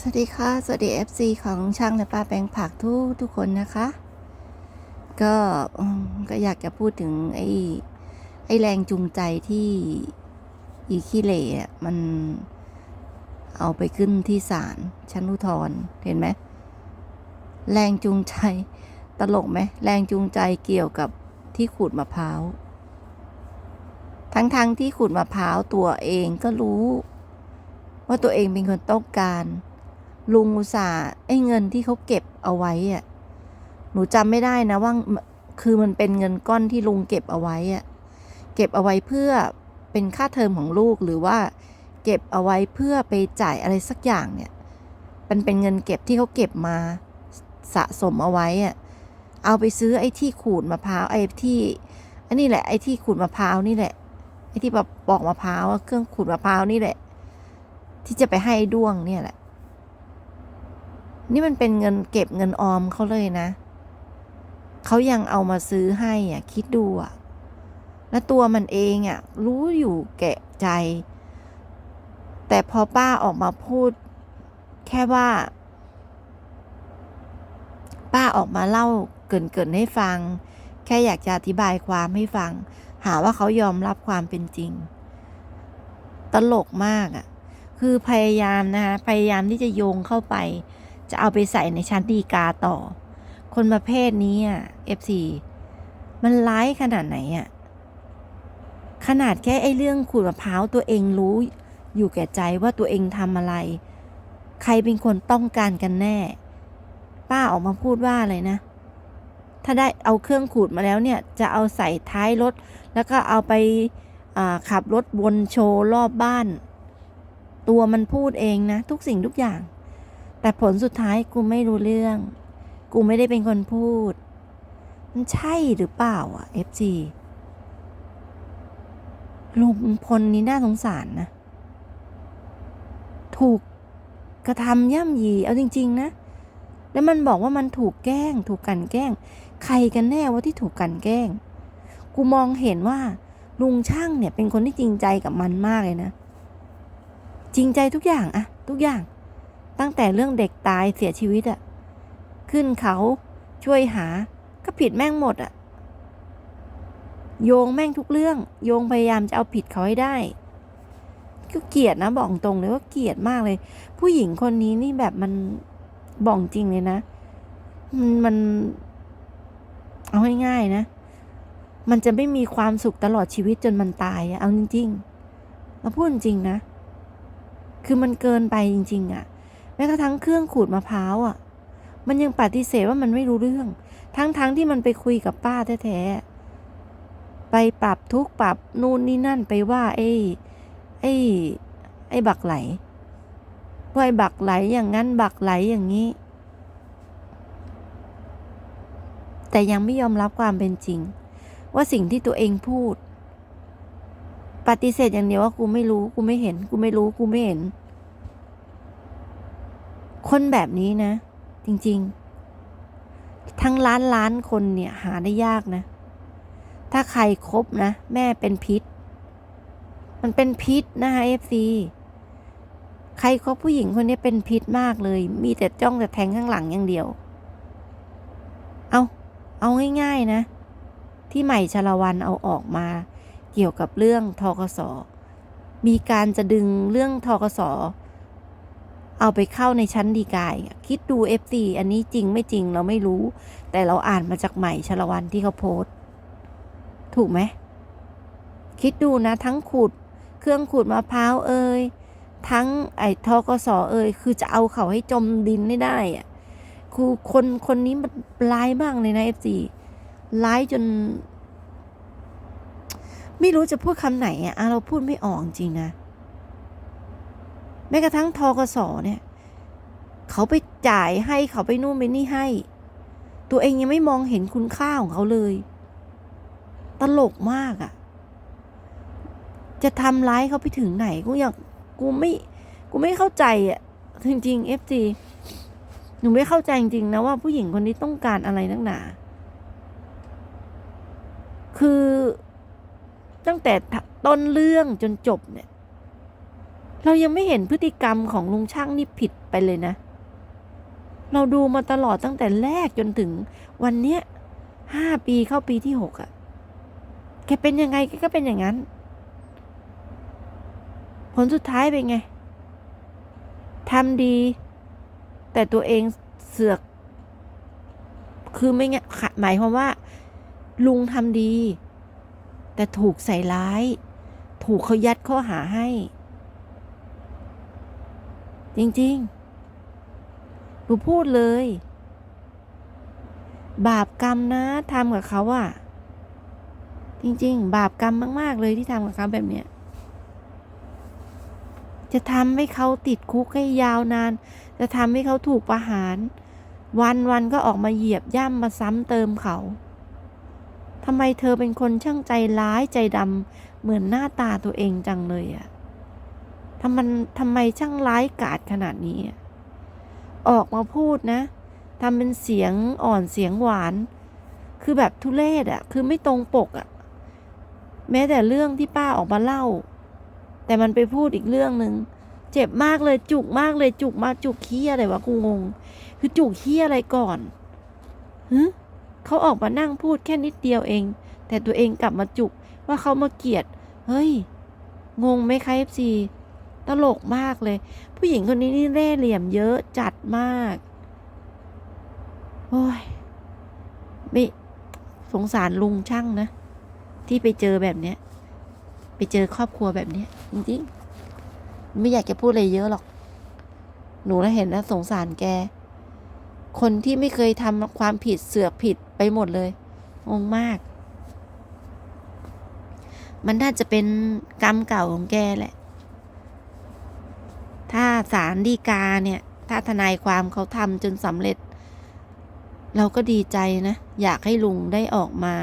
สวัสดีค่ะ สวัสดี FC ของช่างและป้าแปลงผักทุกทุกคนนะคะ ก็อืมก็อยากจะพูดถึงไอ้ไอ้แรงจูงใจที่อีขี้เหร่มันเอาไปขึ้นที่ศาลชั้นอุทธรเห็นไหมแรงจูงใจตลกไหมแรงจูงใจเกี่ยวกับที่ขูดมะพร้าว ทั้งๆทที่ขูดมะพร้าวตัวเองก็รู้ ว่าตัวเองเป็นคนต้องการ ลุงอุตส่าห์ไอ้เงินที่เขาเก็บเอาไว้อะหนูจำไม่ได้นะว่าคือมันเป็นเงินก้อนที่ลุงเก็บเอาไว้อะเก็บเอาไว้เพื่อเป็นค่าเทอมของลูกหรือว่า เก็บเอาไว้เพื่อไปจ่ายอะไรสักอย่างเนี่ย มันเป็นเงินเก็บที่เขาเก็บมาสะสมเอาไว้อะเอาไปซื้อไอ้ที่ขูดมะพร้าวไอ้ที่อันนี้แหละไอ้ที่ขูดมะพร้าวนี่แหละไอ้ที่แบบปอกมะพร้าวเครื่องขูดมะพร้าวนี่แหละ ที่จะไปให้ด้วงเนี่ยแหละ นี่มันเป็นเงินเก็บเงินออมเขาเลยนะ เขายังเอามาซื้อให้อะคิดดูอะ และตัวมันเองอะรู้อยู่แก่ใจ แต่พอป้าออกมาพูด แค่ว่า ป้าออกมาเล่าเกินๆให้ฟัง แค่อยากจะอธิบายความให้ฟัง หาว่าเขายอมรับความเป็นจริง ตลกมากอะ คือพยายามนะคะพยายามที่จะโยงเข้าไป จะเอาไปใส่ในชั้นดีกาต่อ คนประเภทนี้อะ F4 มันร้ายขนาดไหนอะ ขนาดแค่ไอ้เรื่องขูดมะพร้าวตัวเองรู้ อยู่แก่ใจว่าตัวเองทำอะไร ใครเป็นคนต้องการกันแน่ ป้าออกมาพูดว่าอะไรนะ ถ้าได้เอาเครื่องขูดมาแล้วเนี่ย จะเอาใส่ท้ายรถ แล้วก็เอาไปขับรถวนโชว์รอบบ้าน ตัวมันพูดเองนะ ทุกสิ่งทุกอย่าง แต่ผลสุดท้ายกูไม่รู้เรื่อง กูไม่ได้เป็นคนพูด มันใช่หรือเปล่าอะ FG ลุงพลนี้น่าสงสารนะ ถูกกระทำย่ำยี เอาจริง ๆ นะ แล้วมันบอกว่ามันถูกแกล้ง ถูกกลันแกล้ง ใครกันแน่ว่าที่ถูกกลันแกล้ง กูมองเห็นว่า ลุงช่างเนี่ยเป็นคนที่จริงใจกับมันมากเลยนะ จริงใจทุกอย่างอะทุกอย่าง ตั้งแต่เรื่องเด็กตายเสียชีวิตอะขึ้นเขาช่วยหา ก็ผิดแม่งหมดอะโยงแม่งทุกเรื่อง โยงพยายามจะเอาผิดเขาให้ได้ ก็เกลียดนะบอกตรงเลยว่าเกลียดมากเลย ผู้หญิงคนนี้นี่แบบมันบอกจริงเลยนะ มันมัน เอาง่ายๆนะ มันจะไม่มีความสุขตลอดชีวิตจนมันตายอะเอาจริงๆเราพูดจริงนะ คือมันเกินไปจริง ๆอะ แม้กระทั่งเครื่องขูดมะพร้าวอะ มันยังปฏิเสธว่ามันไม่รู้เรื่อง ทั้งๆทที่มันไปคุยกับป้าแท้ๆไปปรับทุกปรับนู่นนี่นั่นไปว่าไอ้ไอ้ไอ้บักไหลว่าไอ้บักไหลอย่างนั้นบักไหลอย่างนี้ แต่ยังไม่ยอมรับความเป็นจริง ว่าสิ่งที่ตัวเองพูด ปฏิเสธอย่างเดียวว่ากูไม่รู้กูไม่เห็นกูไม่รู้กูไม่เห็น คนแบบนี้นะ จริงๆ ทั้งล้านล้านคนเนี่ยหาได้ยากนะ ถ้าใครครบนะ แม่เป็นพิษ มันเป็นพิษนะคะเอฟซีใครคบผู้หญิงคนนี้เป็นพิษมากเลย มีแต่จ้องแต่แทงข้างหลังอย่างเดียว เอาเอาง่ายๆนะ ที่ใหม่ชลวันเอาออกมา เกี่ยวกับเรื่องทกสมีการจะดึงเรื่องทกส เอาไปเข้าในชั้นดีกายคิดดู f อฟอันนี้จริงไม่จริงเราไม่รู้ แต่เราอ่านมาจากใหม่ชลวันที่เขาโพสต์ ถูกไหม คิดดูนะ ทั้งขูดเครื่องขูดมะพร้าวเอ่ยทั้งไอ้ทกสเอ่ยคือจะเอาเขาให้จมดินไม่ได้อะคือคนคนนี้มันร้ายมากเลยนะเอฟซีร้ายจน ไม่รู้จะพูดคำไหนอะอะเราพูดไม่ออกจริงนะ แม้กระทั่งทกสเนี่ยเขาไปจ่ายให้เขาไปนู่นไปนี่ให้ ตัวเองยังไม่มองเห็นคุณค่าของเขาเลย ตลกมากอะ จะทำร้ายเขาไปถึงไหนกูอยากกูไม่กูไม่เข้าใจอะจริงๆเอฟซีหนูไม่เข้าใจจริงๆนะว่าผู้หญิงคนนี้ต้องการอะไรนักหนา คือตั้งแต่ต้นเรื่องจนจบเนี่ย เรายังไม่เห็นพฤติกรรมของลุงช่างนี่ผิดไปเลยนะ เราดูมาตลอดตั้งแต่แรกจนถึงวันเนี้ยห้าปีเข้าปีที่หกอะแกเป็นยังไงแกก็เป็นอย่างนั้น ผลสุดท้ายเป็นไงทำดี แต่ตัวเองเสือก คือไม่ไงหมายความว่า ลุงทำดี แต่ถูกใส่ร้าย ถูกเขายัดข้อหาให้ จริงๆ หนูพูดเลย บาปกรรมนะทำกับเขาอะจริง ๆ บาปกรรมมาก ๆ เลยที่ทำกับเขาแบบเนี้ยจะทำให้เขาติดคุกให้ยาวนาน จะทำให้เขาถูกประหาร วันวันก็ออกมาเหยียบย่ำมาซ้ำเติมเขาทำไมเธอเป็นคนช่างใจร้ายใจดำเหมือนหน้าตาตัวเองจังเลยอะ ทำมันทำไมช่างร้ายกาจขนาดนี้ ออกมาพูดนะทำเป็นเสียงอ่อนเสียงหวาน คือแบบทุเลศอะคือไม่ตรงปกอะแม้แต่เรื่องที่ป้าออกมาเล่า แต่มันไปพูดอีกเรื่องหนึ่งเจ็บมากเลยจุกมากเลยจุกมากจุกขี้อะไรวะกูงง คือจุกขี้อะไรก่อนฮึเขาออกมานั่งพูดแค่นิดเดียวเอง แต่ตัวเองกลับมาจุกว่าเขามาเกลียด เฮ้ย งงไหมคะเอฟซี ตลกมากเลย ผู้หญิงคนนี้นี่เล่เหลี่ยมเยอะจัดมากโอ้ยไม่สงสารลุงช่างนะ ที่ไปเจอแบบเนี้ย ไปเจอครอบครัวแบบเนี้ยจริงๆไม่อยากจะพูดอะไรเยอะหรอก หนูแล้วเห็นแล้วสงสารแก คนที่ไม่เคยทำความผิดเสือกผิดไปหมดเลยงงมาก มันน่าจะเป็นกรรมเก่าของแกแหละ ถ้าศาลฎีกาเนี่ย ถ้าทนายความเขาทำจนสำเร็จ เราก็ดีใจนะ อยากให้ลุงได้ออกมา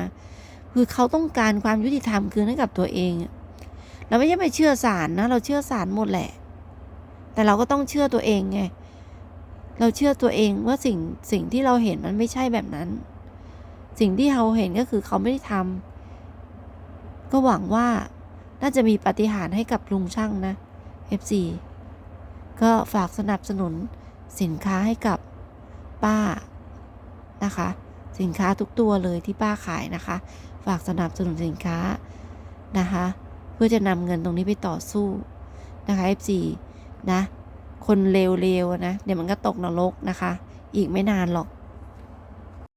คือเขาต้องการความยุติธรรมคืนให้กับตัวเอง เราไม่ใช่ไปเชื่อศาลนะ เราเชื่อศาลหมดแหละ แต่เราก็ต้องเชื่อตัวเองไง เราเชื่อตัวเองว่าสิ่งสิ่งที่เราเห็นมันไม่ใช่แบบนั้น สิ่งที่เราเห็นก็คือเขาไม่ได้ทำก็หวังว่าน่าจะมีปฏิหารให้กับลุงช่างนะ FC ก็ฝากสนับสนุนสินค้าให้กับป้านะคะ สินค้าทุกตัวเลยที่ป้าขายนะคะ ฝากสนับสนุนสินค้านะคะ เพื่อจะนำเงินตรงนี้ไปต่อสู้นะคะ FC นะ คนเลวๆนะ เดี๋ยวมันก็ตกนรกนะคะ อีกไม่นานหรอก